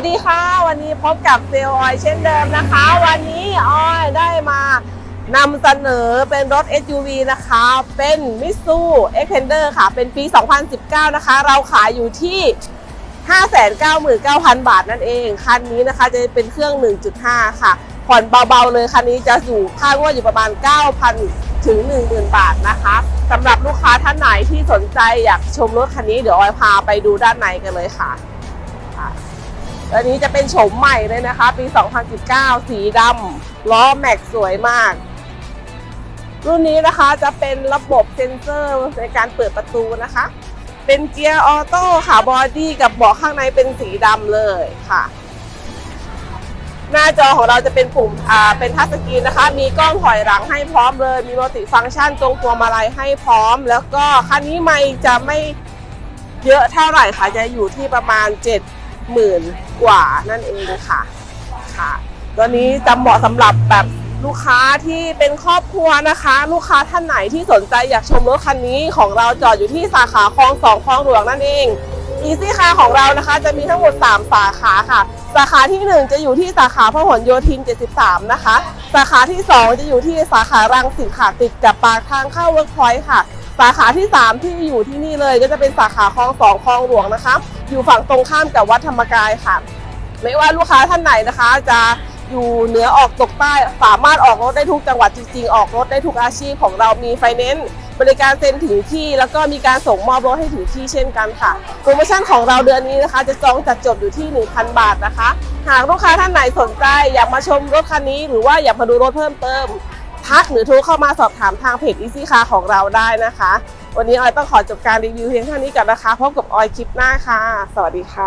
วัสดีค่ะ วันนี้พบกับเซลลออยเช่นเดิมนะคะ วันนี้ออยได้มานำเสนอเป็นรถ SUV นะคะ เป็น Mitsu Xpander ค่ะ เป็นปี 2019 นะคะ เราขายอยู่ที่ 599,000 บาทนั่นเอง คันนี้นะคะจะเป็นเครื่อง 1.5 ค่ะ ผ่อนเบาๆเลย คันนี้จะอยู่ค่างวดอยู่ประมาณ 9,000 ถึง 10,000 บาทนะคะสำหรับลูกค้าท่านไหนที่สนใจอยากชมรถคันนี้เดี๋ยวออยพาไปดูด้านในกันเลยค่ะ ค่ะ อันนี้จะเป็นโฉมใหม่เลยนะคะ ปี 2019 สีดำล้อแม็กสวยมาก รุ่นนี้นะคะจะเป็นระบบเซ็นเซอร์ในการเปิดประตูนะคะ เป็นเกียร์ออโต้ค่ะบอดี้กับเบาะข้างในเป็นสีดำเลยค่ะ หน้าจอของเราจะเป็นปุ่มอ่าเป็นทัชสกรีนนะคะ มีกล้องถอยหลังให้พร้อมเลย มีมัลติฟังก์ชันตรงตัวมาลัยให้พร้อม แล้วก็คันนี้ไม่จะไม่เยอะเท่าไหร่ค่ะจะอยู่ที่ประมาณ 70,000กว่านั่นเองค่ะค่ะ ตัวนี้จะเหมาะสำหรับแบบลูกค้าที่เป็นครอบครัวนะคะ ลูกค้าท่านไหนที่สนใจอยากชมรถคันนี้ของเราจอดอยู่ที่สาขาคลองสองคลองหลวงนั่นเองอีซี่คาของเรานะคะ จะมีทั้งหมด 3 สาขาค่ะ สาขาที่ 1 จะอยู่ที่สาขาพหลโยธิน 73 นะคะ สาขาที่ 2 จะอยู่ที่สาขารังสิตค่ะติดกับปากทางเข้าเวิร์กพอยต์ค่ะ สาขาที่ 3 ที่อยู่ที่นี่เลยก็จะเป็นสาขาคลองสองคลองหลวงนะคะ อยู่ฝั่งตรงข้ามกับวัดธรรมกายค่ะ ไม่ว่าลูกค้าท่านไหนนะคะ จะอยู่เหนือออกตกใต้สามารถออกรถได้ทุกจังหวัดจริงๆ ออกรถได้ทุกอาชีพของเรามีไฟแนนซ์บริการเซ็นถึงที่ แล้วก็มีการส่งมอบรถให้ถึงที่เช่นกันค่ะ โปรโมชั่นของเราเดือนนี้นะคะ จะจองจัดจบอยู่ที่ 1,000 บาทนะคะ หากลูกค้าท่านไหนสนใจอยากมาชมรถคันนี้ หรือว่าอยากมาดูรถเพิ่มเติม ทักหรือโทรเข้ามาสอบถามทางเพจ Easy Car ของเราได้นะคะ วันนี้ออยต้องขอจบการรีวิวเพียงเท่านี้ก่อนนะคะ พบกับออยคลิปหน้าค่ะ สวัสดีค่ะ